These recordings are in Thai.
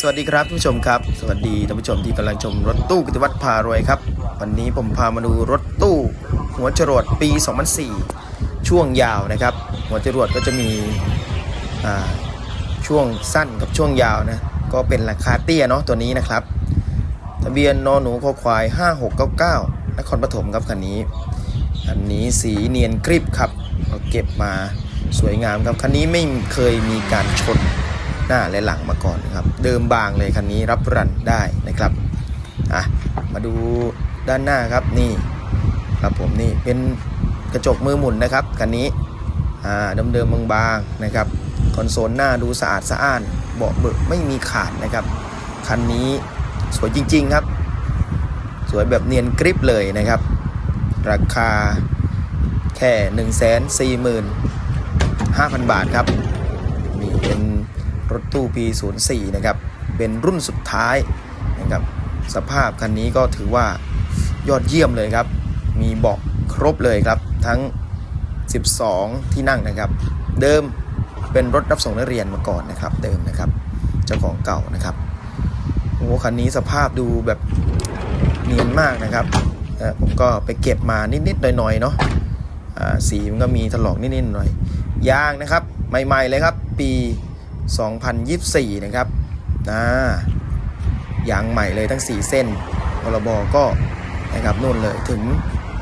สวัสดีครับท่านผู้ชมครับ สวัสดีท่านผู้ชมที่กำลังชมรถตู้กิตวัตรพารวยครับ วันนี้ผมพามาดูรถตู้หัวจรวดปี 2004 ช่วงยาวนะครับ หัวจรวดก็จะมีช่วงสั้นกับช่วงยาวนะก็เป็นราคาเตี้ยเนาะตัวนี้นะครับ ทะเบียนนอหนูคอควาย 5699 นครปฐมครับคันนี้อันนี้สีเนียนกริบครับเราเก็บมาสวยงามครับคันนี้ไม่เคยมีการชน หน้าและหลังมาก่อนนะครับ เดิมบางเลยคันนี้รับรันได้นะครับอะมาดูด้านหน้าครับนี่ครับผมนี่เป็นกระจกมือหมุนนะครับคันนี้อ่าเดิมๆบางๆนะครับคอนโซลหน้าดูสะอาดสะอ้านเบาะเบิกไม่มีขาดนะครับคันนี้สวยจริง ๆ ครับ สวยแบบเนียนกริบเลยนะครับ ราคาแค่ 1 4 5 0 0 0 บาทครับนี่เป็น รถตู้ P04 นะครับ เป็นรุ่นสุดท้ายนะครับ สภาพคันนี้ก็ถือว่ายอดเยี่ยมเลยครับ มีเบาะครบเลยครับ ทั้ง 12 ที่นั่งนะครับ เดิมเป็นรถรับส่งนักเรียนมาก่อนนะครับ เดิมนะครับ เจ้าของเก่านะครับโอ้โหคันนี้สภาพดูแบบเนียนมากนะครับผมก็ไปเก็บมานิดๆหน่อยๆเนาะอ่าสีมันก็มีถลอกนิดๆหน่อยยางนะครับ ใหม่ๆเลยครับ ปี 2024 นะครับนะยางใหม่เลยทั้ง 4 เส้นพรบก็นะครับนู่นเลยถึง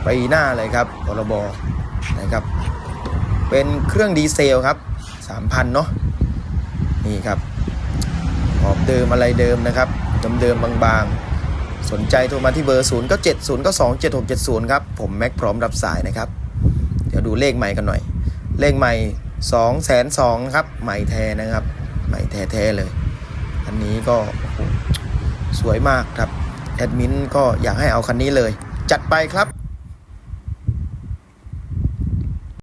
ปีหน้าเลยครับพรบนะครับเป็นเครื่องดีเซลครับ 3,000 เนาะนี่ครับขอบเดิมอะไรเดิมนะครับเดิมๆบางๆ สนใจโทรมาที่เบอร์ 0 9 7 0 9 2 7 6 7 0 ครับ ผมแม็กพร้อมรับสายนะครับ เดี๋ยวดูเลขใหม่กันหน่อย เลขใหม่ สองแสนสองครับใหม่แท้นะครับ ใหม่แท้ๆเลย อันนี้ก็สวยมากครับ แอดมินก็อยากให้เอาคันนี้เลย จัดไปครับ